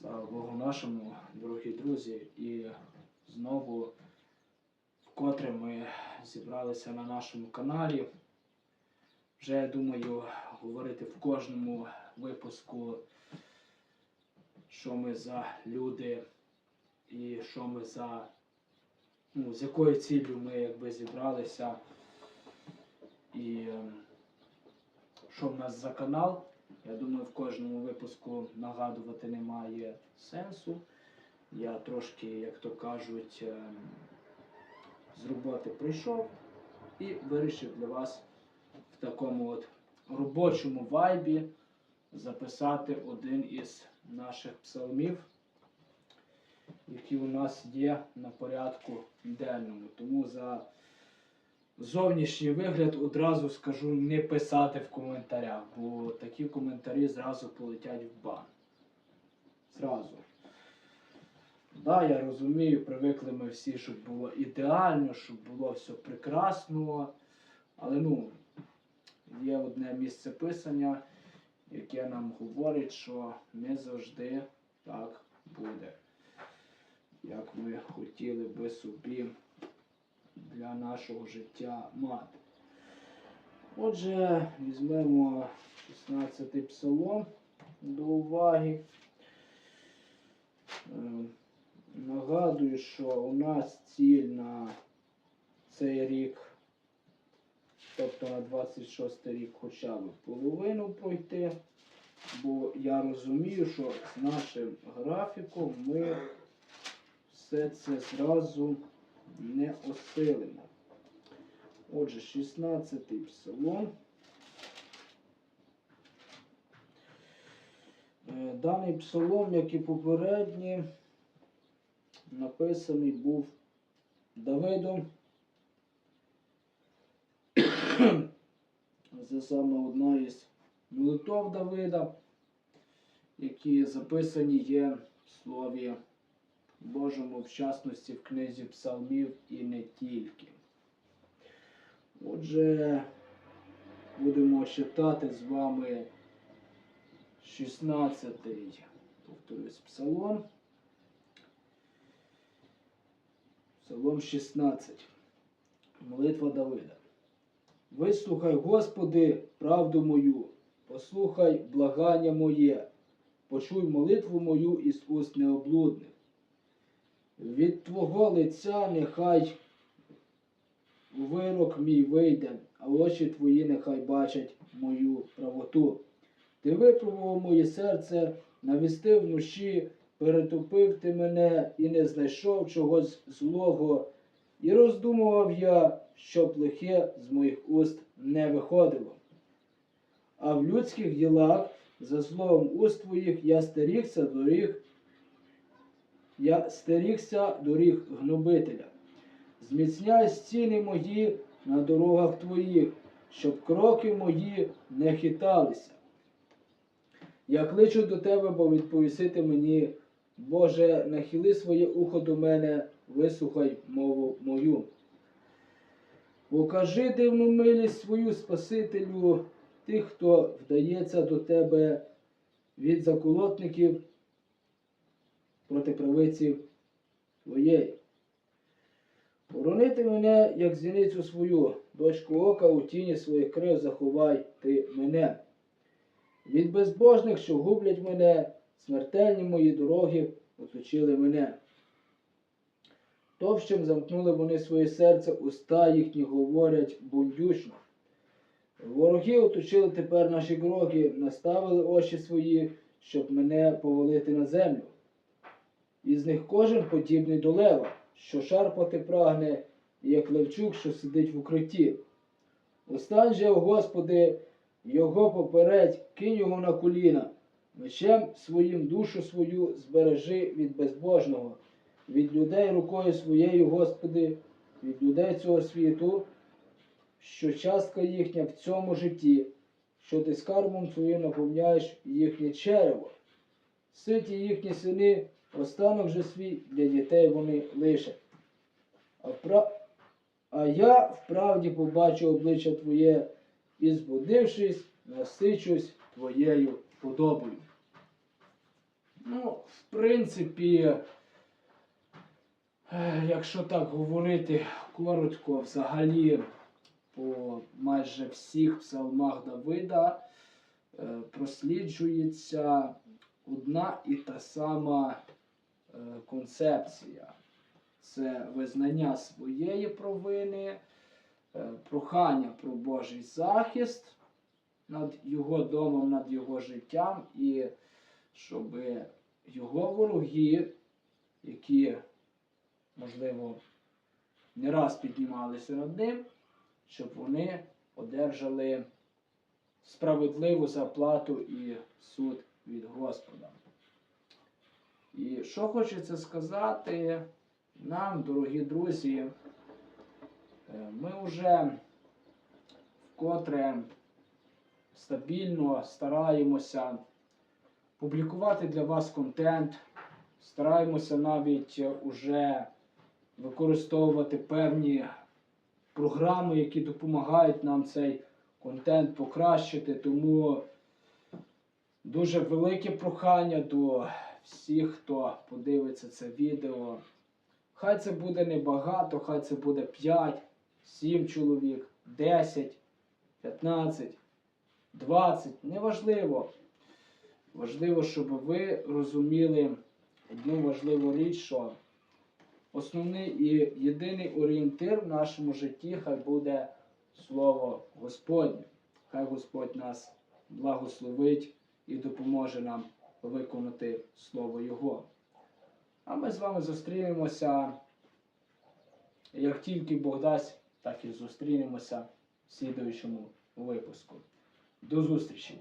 Слава Богу нашому, дорогі друзі, і знову вкотре ми зібралися на нашому каналі. Вже я думаю говорити в кожному випуску, що ми за люди і що ми за, ну, з якою ціллю ми якби зібралися. І ем, що в нас за канал. Я думаю, в кожному випуску нагадувати немає сенсу. Я трошки, як то кажуть, ем, з роботи прийшов і вирішив для вас в такому от робочому вайбі записати один із наших псалмів, які у нас є на порядку денному. Тому за зовнішній вигляд одразу скажу не писати в коментарях, бо такі коментарі зразу полетять в бан. Зразу. Да, я розумію, привикли ми всі, щоб було ідеально, щоб було все прекрасно. Але ну, є одне місце писання, яке нам говорить, що не завжди так буде. Як ми хотіли би собі для нашого життя мати. Отже, візьмемо 16-й псалом до уваги. Е, Нагадую, що у нас ціль на цей рік, тобто на 26 рік хоча б половину пройти, бо я розумію, що з нашим графіком ми все це зразу не осилимо. Отже, 16-й псалом. Е, Даний псалом, як і попередні, написаний був Давидом. Це саме одна із молитов Давида, які записані є в Слові Божому, в частності в книзі Псалмів і не тільки. Отже, будемо читати з вами 16-й, повторюсь, псалом. Псалом 16. Молитва Давида. Вислухай, Господи, правду мою, послухай благання моє, почуй молитву мою із уст необлудних. Від Твого лиця нехай вирок мій вийде, а очі Твої нехай бачать мою правоту. Ти випробував моє серце, навістив вночі, перетопив ти мене і не знайшов чогось злого, і роздумував я, щоб лихе з моїх уст не виходило. А в людських ділах, за словом уст твоїх, я стерігся доріг я стерігся доріг гнобителя. Зміцняй стіни мої на дорогах твоїх, щоб кроки мої не хиталися. Я кличу до тебе, бо відповісити мені, Боже, нахили своє ухо до мене, вислухай мову мою. Покажи дивну милість свою Спасителю, тих, хто вдається до тебе від заколотників проти правиці твоєї. Боронити мене, як зіницю свою, дочку ока у тіні своїх крив заховай ти мене. Від безбожних, що гублять мене, смертельні мої дороги оточили мене. Товщем замкнули вони своє серце, уста їхні говорять бундючно. Вороги оточили тепер наші кроки, наставили очі свої, щоб мене повалити на землю. Із них кожен подібний до лева, що шарпати прагне, як левчук, що сидить в укритті. Остань же, Господи, його попередь, кинь його на коліна, мечем своїм душу свою збережи від безбожного, від людей рукою своєю, Господи, від людей цього світу, що частка їхня в цьому житті, що ти скарбом своїм наповняєш їхнє черево. Ситі їхні сини, останок же свій для дітей вони лишать. А, а я вправді побачу обличчя Твоє і, збудившись, насичусь Твоєю подобою. Ну, в принципі, е, якщо так говорити коротко, взагалі по майже всіх псалмах Давида е, просліджується одна і та сама концепція. Це визнання своєї провини, е, прохання про Божий захист над його домом, над його життям, і щоб його вороги, які, можливо, не раз піднімалися над ним, щоб вони одержали справедливу заплату і суд від Господа. І що хочеться сказати нам, дорогі друзі, е, ми вже вкотре стабільно стараємося публікувати для вас контент, стараємося навіть е, уже використовувати певні програми, які допомагають нам цей контент покращити. Тому дуже велике прохання до всіх, хто подивиться це відео. Хай це буде небагато, хай це буде 5, 7 чоловік, 10, 15, 20, неважливо. Важливо, щоб ви розуміли одну важливу річ, що основний і єдиний орієнтир в нашому житті хай буде Слово Господнє. Хай Господь нас благословить і допоможе нам виконати Слово Його. А ми з вами зустрінемося, як тільки Бог дасть, так і зустрінемося в слідуючому випуску. До зустрічі!